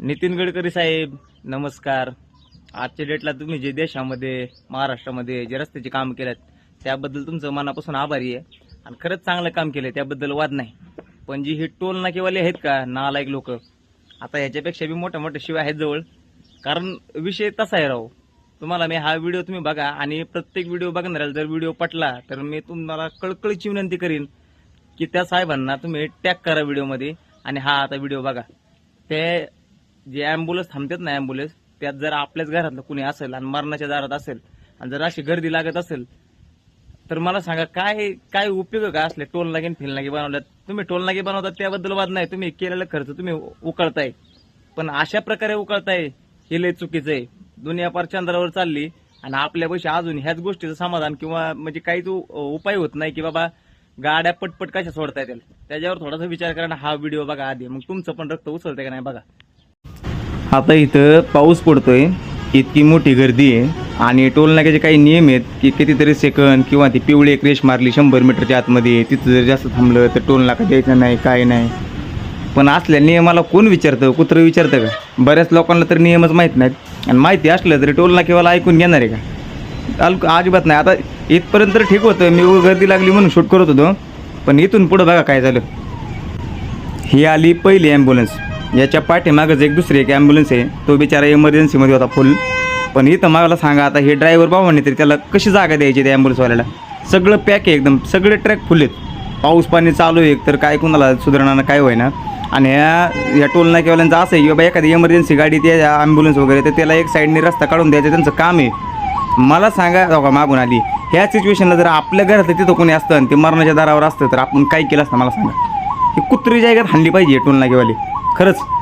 नितीन गडकरी साहेब नमस्कार. आजच्या डेटला तुम्ही जे देशामध्ये महाराष्ट्रामध्ये जे रस्त्याचे काम केलं त्याबद्दल तुमचं मनापासून आभारी आहे. आणि खरंच चांगलं काम केलं त्याबद्दल वाद नाही. पण जी हे टोल नाकेवाले आहेत का नालायक लोक आता ह्याच्यापेक्षा बी मोठ्या मोठ्या शिवाय आहेत जवळ. कारण विषय तसा आहे राहू तुम्हाला मी हा व्हिडिओ तुम्ही बघा आणि प्रत्येक व्हिडिओ बघणाऱ्याला जर व्हिडिओ पटला तर मी तुम्हाला कळकळीची विनंती करीन की त्या साहेबांना तुम्ही टॅग करा व्हिडिओमध्ये आणि हा आता व्हिडिओ बघा. ते जे अँब्युलन्स थांबतात ना अँब्युलन्स त्यात जर आपल्याच घरातलं कुणी असेल आणि मरणाच्या दारात असेल आणि जर अशी गर्दी लागत असेल तर मला सांगा काय काय उपयोग का असले टोल नागे फिल नागे बनवल्यात? तुम्ही टोल नागे बनवतात त्याबद्दल वाद नाही. तुम्ही केलेला खर्च तुम्ही उकळताय. पण अशा प्रकारे उकळताय हे लय चुकीचं आहे. दुनिया पार चंद्रावर चालली आणि आपल्या पैसे अजून ह्याच गोष्टीचं समाधान किंवा म्हणजे काहीच उपाय होत नाही की बाबा गाड्या पटपट कशा सोडता येतील त्याच्यावर थोडासा विचार करा ना हा व्हिडिओ बघा आधी. मग तुमचं पण रक्त उचलतंय का नाही बघा. आता इथं पाऊस पडतोय इतकी मोठी गर्दी आहे. आणि टोलनाक्याचे काही नियम आहेत की कितीतरी सेकंद किंवा ती पिवळी एक रेष मारली शंभर मीटरच्या आतमध्ये तिथं जर जास्त थांबलं तर टोलनाका द्यायचं द्यायचा नाही काय नाही. पण असल्या नियमाला कोण विचारतं? कुत्रं विचारतं का? बऱ्याच लोकांना तर नियमच माहीत नाहीत. आणि माहिती असलं तरी टोलनाकेवाला ऐकून घेणार आहे का? अल अजिबात नाही. आता इथपर्यंत तर ठीक होतं. मी गर्दी लागली म्हणून शूट करत होतो. पण इथून पुढं बघा काय झालं. ही आली पहिली ॲम्ब्युलन्स याच्या पाठीमागच एक दुसरी एक ॲम्ब्युलन्स आहे. तो बिचारा इमर्जन्सीमध्ये होता फुल पण इथं मला सांगा आता हे ड्रायव्हर बाबांनी तरी त्याला कशी जागा द्यायची त्या ॲम्ब्युलन्सवाल्याला सगळं पॅक आहे एकदम सगळे ट्रॅक फुल आहेत. पाऊस पाणी चालू आहे तर काय कुणाला सुधारणानं काय होईना. आणि ह्या या टोल नाक्यावाल्यांचं असं आहे की बाबा एखादी इमर्जन्सी गाडी त्या ॲम्ब्युलन्स वगैरे तर त्याला एक साईडने रस्ता काढून द्यायचं त्यांचं काम आहे. मला सांगा हो का मागून आली. ह्या सिच्युएशनला जर आपल्या घरात तिथं कोणी असतं आणि ते मरणाच्या दारावर असतं तर आपण काय केलं असतं मला सांगा. ही कुत्री जायगात हाणली पाहिजे टोलनाकेवाली खरंच.